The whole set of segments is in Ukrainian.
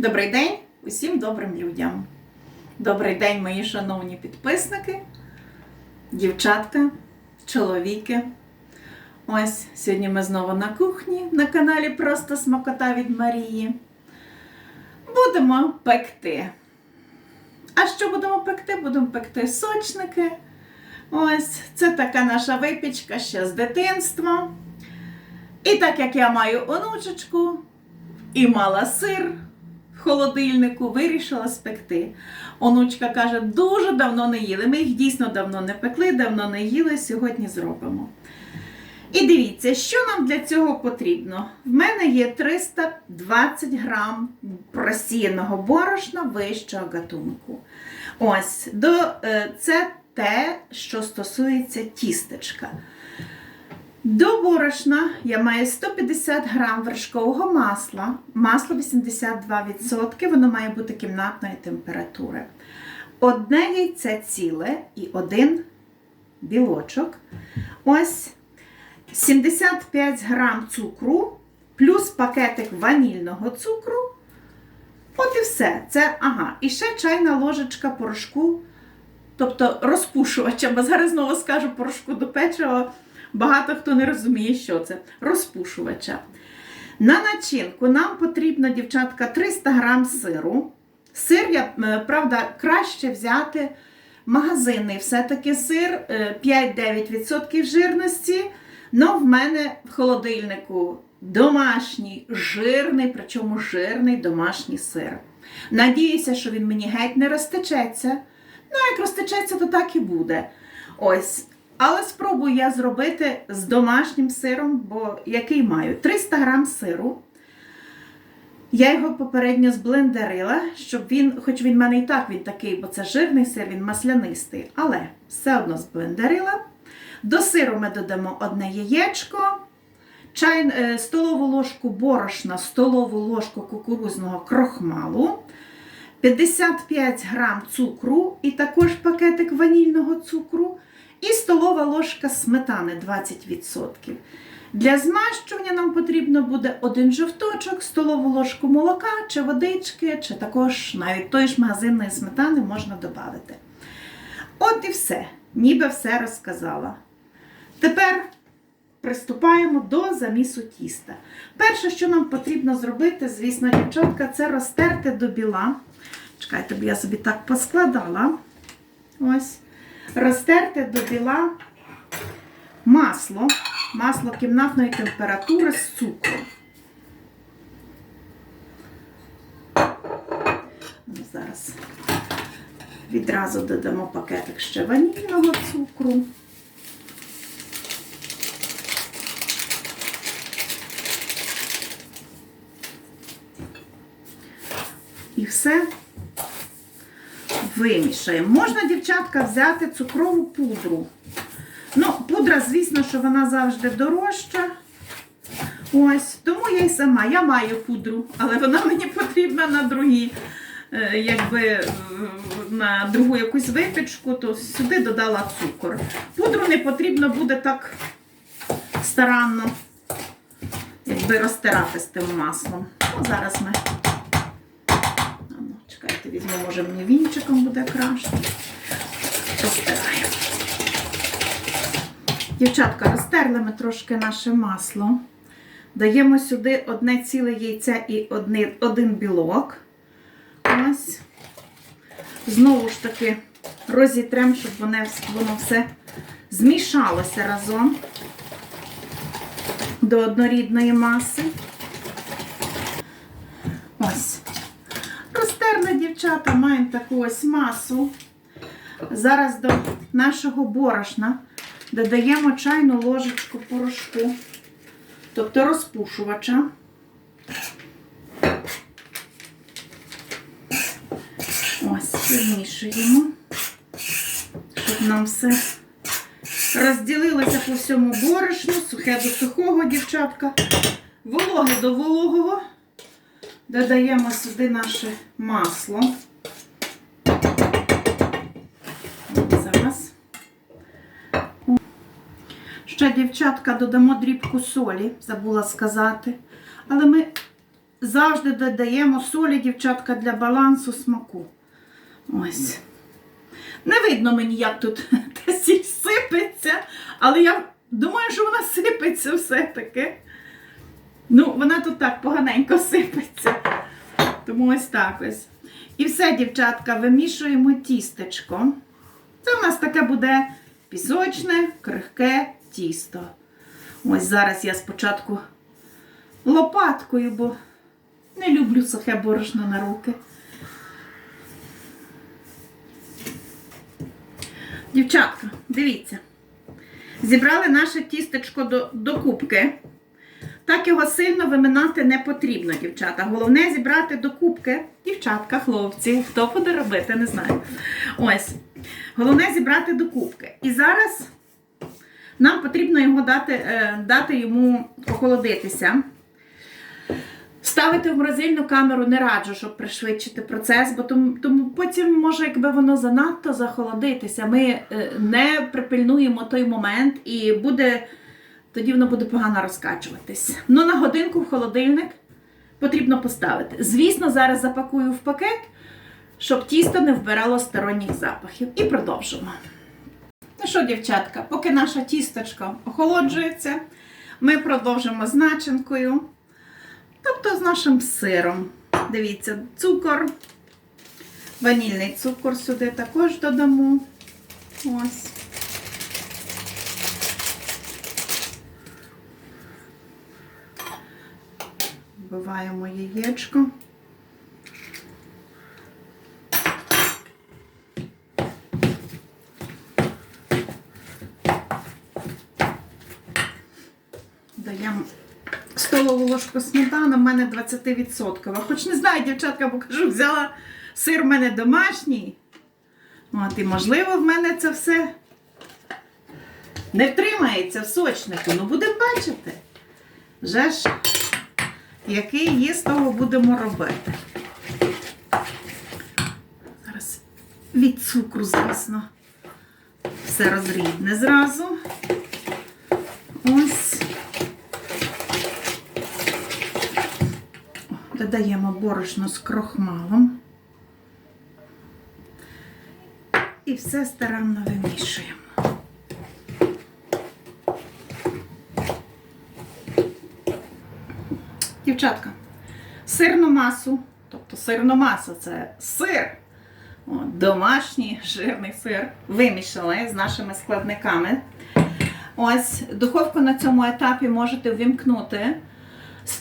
Добрий день усім добрим людям. Добрий день, мої шановні підписники, дівчатка, чоловіки. Ось сьогодні ми знову на кухні на каналі Просто Смакота від Марії. Будемо пекти. А що будемо пекти? Будемо пекти сочники. Ось це така наша випічка ще з дитинства. І так як я маю онучечку і мала сир холодильнику, вирішила спекти. Онучка каже, дуже давно не їли. Ми їх дійсно давно не пекли, давно не їли, сьогодні зробимо. І дивіться, що нам для цього потрібно. В мене є 320 грам просіяного борошна вищого гатунку. Ось, до, е, це те, що стосується тістечка. До борошна я маю 150 грам вершкового масла, масло 82%, воно має бути кімнатної температури. Одне яйце ціле і один білочок. Ось 75 грам цукру, плюс пакетик ванільного цукру. От і все. Це, ага, і ще чайна ложечка порошку, тобто розпушувача, бо зараз знову скажу порошку до печива. Багато хто не розуміє, що це розпушувача. На начинку нам потрібно, дівчатка, 300 грам сиру. Сир, я, е, правда, краще взяти магазинний все-таки сир е, 5-9% жирності. Но в мене в холодильнику домашній, жирний, причому жирний домашній сир. Надіюся, що він мені геть не розтечеться. Ну, як розтечеться, то так і буде. Ось. Але спробую я зробити з домашнім сиром, бо який маю 300 грам сиру. Я його попередньо зблендерила, щоб він, хоч він в мене і так він такий, бо це жирний сир, він маслянистий, але все одно зблендерила. До сиру ми додамо одне яєчко, чай, е, столову ложку борошна, столову ложку кукурузного крохмалу, 55 грам цукру і також пакетик ванільного цукру. І столова ложка сметани 20%. Для змащування нам потрібно буде один жовточок, столову ложку молока чи водички, чи також навіть тої ж магазинної сметани можна додати. От і все, ніби все розказала. Тепер приступаємо до замісу тіста. Перше, що нам потрібно зробити, звісно, дівчатка, це розтерти до біла. Чекайте, бо я собі так поскладала. Ось розтерти до біла масло, масло кімнатної температури з цукром. Зараз відразу додамо пакетик ще ванільного цукру. І все вимішаємо. Можна, дівчатка, взяти цукрову пудру. Ну, пудра, звісно, що вона завжди дорожча. Ось, тому я й сама. Я маю пудру, але вона мені потрібна на другі, е, якби е, на другу якусь випічку, то сюди додала цукор. Пудру не потрібно буде так старанно якби розтирати з тим маслом. Ну, зараз ми. Візьму, може мені вінчиком буде краще. Розтираємо. Дівчатка, розтерли ми трошки наше масло. Даємо сюди одне ціле яйце і одне, один білок. Ось. Знову ж таки розітремо, щоб воно, воно все змішалося разом до однорідної маси. Ось. Дівчата, маємо таку ось масу. Зараз до нашого борошна додаємо чайну ложечку порошку, тобто розпушувача. Ось, вимішуємо, щоб нам все розділилося по всьому борошну, сухе до сухого, дівчатка, вологе до вологого. Додаємо сюди наше масло. Зараз. Ще, дівчатка, додамо дрібку солі, забула сказати. Але ми завжди додаємо солі, дівчатка, для балансу смаку. Ось. Не видно мені, як тут та сіль сипеться, але я думаю, що вона сипеться все-таки. Ну, вона тут так поганенько сипеться. Тому ось так ось. І все, дівчатка, вимішуємо тістечко. Це у нас таке буде пісочне, крихке тісто. Ось зараз я спочатку лопаткою, бо не люблю сухе борошно на руки. Дівчатка, дивіться. Зібрали наше тістечко до, до кубки. Так його сильно виминати не потрібно, дівчата. Головне зібрати до кубки. Дівчатка, хлопці, хто буде робити, не знаю. Ось. Головне зібрати до кубки. І зараз нам потрібно його дати, е, дати йому охолодитися. Ставити в морозильну камеру не раджу, щоб пришвидшити процес, бо тому, тому потім може, якби воно занадто захолодитися. Ми е, не припильнуємо той момент і буде, тоді воно буде погано розкачуватись. Ну, на годинку в холодильник потрібно поставити. Звісно, зараз запакую в пакет, щоб тісто не вбирало сторонніх запахів. І продовжимо. Ну що, дівчатка, поки наша тісточка охолоджується, ми продовжимо з начинкою. Тобто з нашим сиром. Дивіться, цукор, ванільний цукор сюди також додамо. Ось. Вбиваємо яєчко. Даємо столову ложку сметани, в мене 20%. Хоч не знаю, дівчатка, бо кажу, взяла сир в мене домашній. От, і можливо, в мене це все не втримається в сочнику. Ну, будемо бачити. Вже ж, який є, з того будемо робити. Зараз від цукру, звісно, все розрідне зразу. Ось. Додаємо борошно з крохмалом. І все старанно вимішуємо. Дівчатка, сирну масу, тобто сирну масу це сир, домашній жирний сир, вимішали з нашими складниками. Ось, духовку на цьому етапі можете ввімкнути.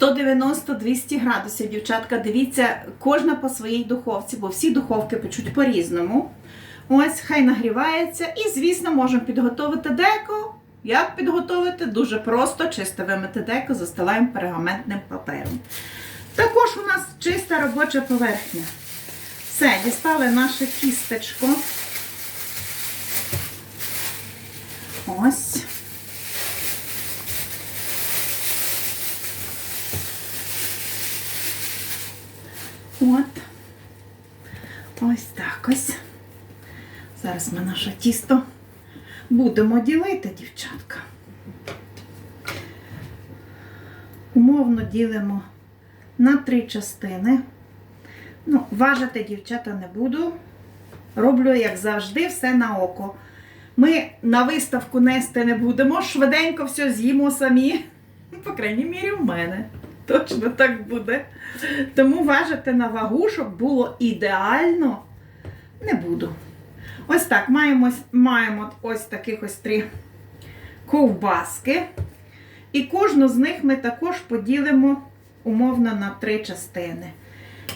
190-200 градусів, дівчатка, дивіться, кожна по своїй духовці, бо всі духовки печуть по-різному. Ось, хай нагрівається. І, звісно, можемо підготувати деко. Як підготувати? Дуже просто, чисто вимити деко, застилаємо пергаментним папером. Також у нас чиста робоча поверхня. Все, дістали наше тістечко. Ось. От. Ось так ось. Зараз ми наше тісто будемо ділити, дівчатка. Умовно ділимо на три частини. Ну, важити, дівчата, не буду. Роблю, як завжди, все на око. Ми на виставку нести не будемо, швиденько все з'їмо самі. По крайній мірі, в мене. Точно так буде. Тому важити на вагу, щоб було ідеально, не буду. Ось так, маємо, маємо ось таких ось три ковбаски. І кожну з них ми також поділимо умовно на три частини.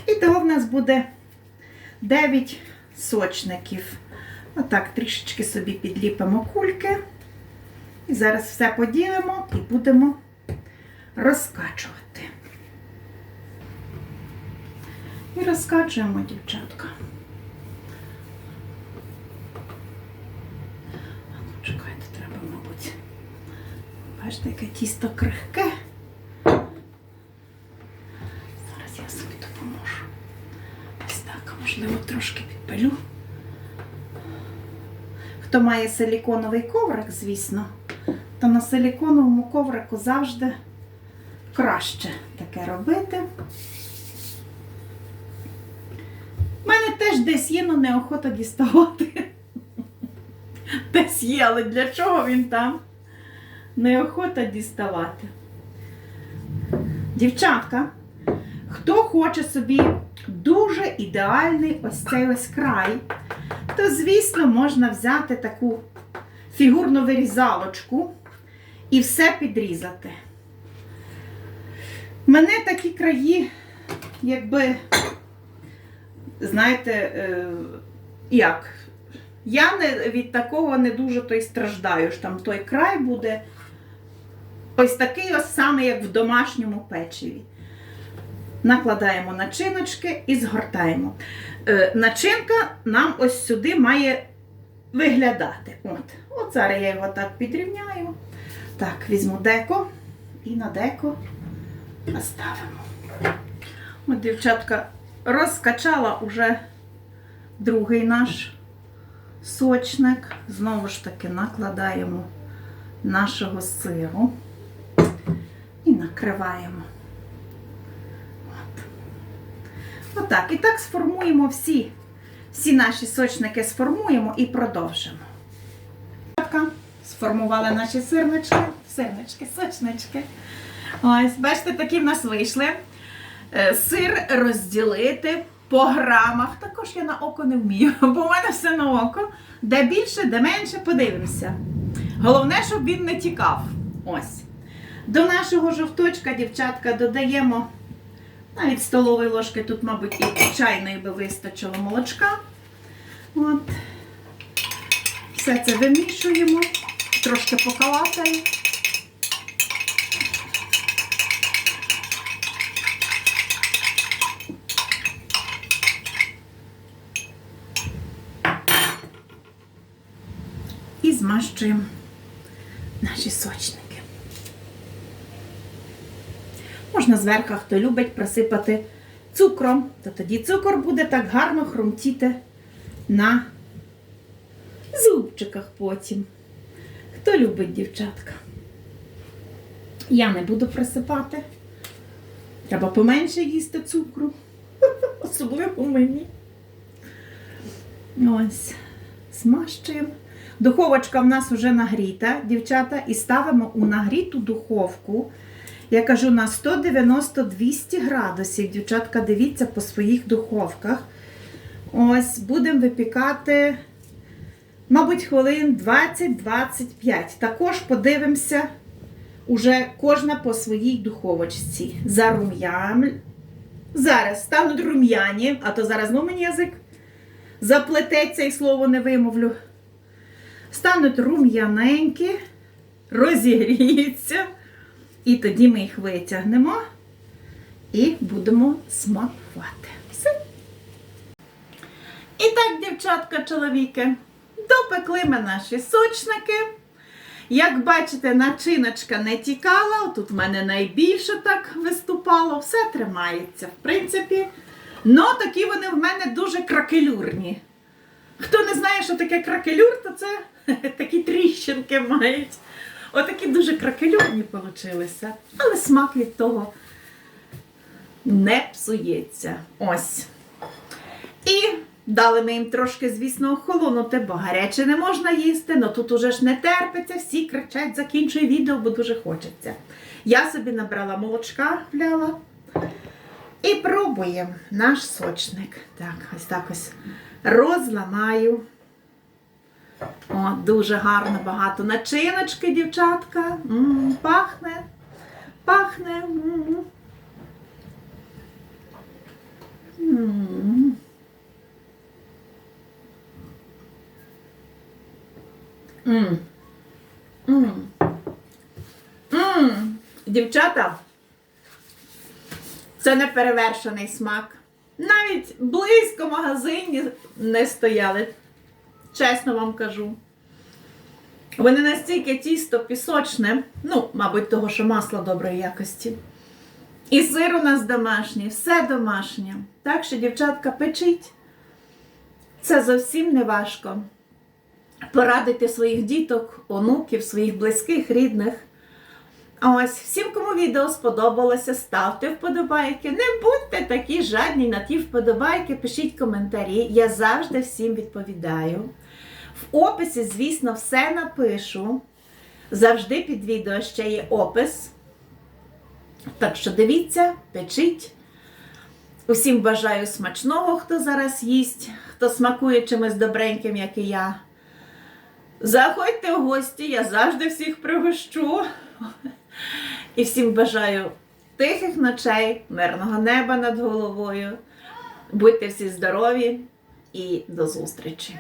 І того в нас буде 9 сочників. Отак, трішечки собі підліпимо кульки. І зараз все поділимо і будемо розкачувати. І розкачуємо, дівчатка. А ну, чекайте, треба, мабуть. Бачите, яке тісто крихке. Зараз я собі допоможу. Ось так, можливо, трошки підпалю. Хто має силіконовий коврик, звісно, то на силіконовому коврику завжди краще таке робити. У мене теж десь є, але неохота діставати. Десь є, але для чого він там? Неохота діставати. Дівчатка, хто хоче собі дуже ідеальний ось цей ось край, то, звісно, можна взяти таку фігурну вирізалочку і все підрізати. Мене такі краї, якби, знаєте, е, як? Я не, від такого не дуже то й страждаю, що там той край буде ось такий ось саме, як в домашньому печиві. Накладаємо начиночки і згортаємо. Е, начинка нам ось сюди має виглядати. От, от зараз я його так підрівняю. Так, візьму деко і на деко поставимо. От, дівчатка, розкачала уже другий наш сочник. Знову ж таки накладаємо нашого сиру накриваємо. От. Отак. І так сформуємо всі, всі наші сочники сформуємо і продовжимо. Сформували наші сирнички, сирнички, сочнички. Ось, бачите, такі в нас вийшли. Е, Сир розділити по грамах. Також я на око не вмію, бо в мене все на око. Де більше, де менше, подивимося. Головне, щоб він не тікав. Ось. До нашого жовточка, дівчатка, додаємо навіть столової ложки, тут, мабуть, і чайної би вистачило молочка. От. Все це вимішуємо, трошки покалатаємо. І змащуємо наші сочники. Можна зверху, хто любить, просипати цукром, то тоді цукор буде так гарно хрумтіти на зубчиках потім. Хто любить дівчатка? Я не буду присипати. Треба поменше їсти цукру. Особливо мені. Ось. Смащуємо. Духовочка в нас вже нагріта, дівчата, і ставимо у нагріту духовку. Я кажу на 190-200 градусів. Дівчатка, дивіться по своїх духовках. Ось, будемо випікати, мабуть, хвилин 20-25. Також подивимося уже кожна по своїй духовочці. Зарум'ям. Зараз стануть рум'яні, а то зараз ну мені язик заплететься і слово не вимовлю. Стануть рум'яненькі, розігріються. І тоді ми їх витягнемо і будемо смакувати. Все. І так, дівчатка, чоловіки, допекли ми наші сочники. Як бачите, начиночка не тікала, тут в мене найбільше так виступало, все тримається, в принципі. Ну, такі вони в мене дуже кракелюрні. Хто не знає, що таке кракелюр, то це такі тріщинки мають. Отакі дуже кракелюрні получилися. Але смак від того не псується. Ось. І дали ми їм трошки, звісно, охолонути, бо гаряче не можна їсти, але тут уже ж не терпиться, всі кричать, закінчуй відео, бо дуже хочеться. Я собі набрала молочка, вляла. І пробуємо наш сочник. Так, ось так ось розламаю. О, дуже гарно, багато начиночки, дівчатка. М, пахне, пахне. М. М. М. М. М. Дівчата, це не перевершений смак. Навіть близько магазині не стояли. Чесно вам кажу. Вони настільки тісто пісочне, ну, мабуть, того, що масло доброї якості. І сир у нас домашній, все домашнє. Так що, дівчатка, печіть. Це зовсім не важко. Порадити своїх діток, онуків, своїх близьких, рідних. Ось всім, кому відео сподобалося, ставте вподобайки. Не будьте такі жадні на ті вподобайки, пишіть коментарі. Я завжди всім відповідаю. В описі, звісно, все напишу. Завжди під відео ще є опис. Так що дивіться, печіть. Усім бажаю смачного, хто зараз їсть, хто смакує чимось добреньким, як і я. Заходьте в гості, я завжди всіх пригощу. І всім бажаю тихих ночей, мирного неба над головою. Будьте всі здорові і до зустрічі!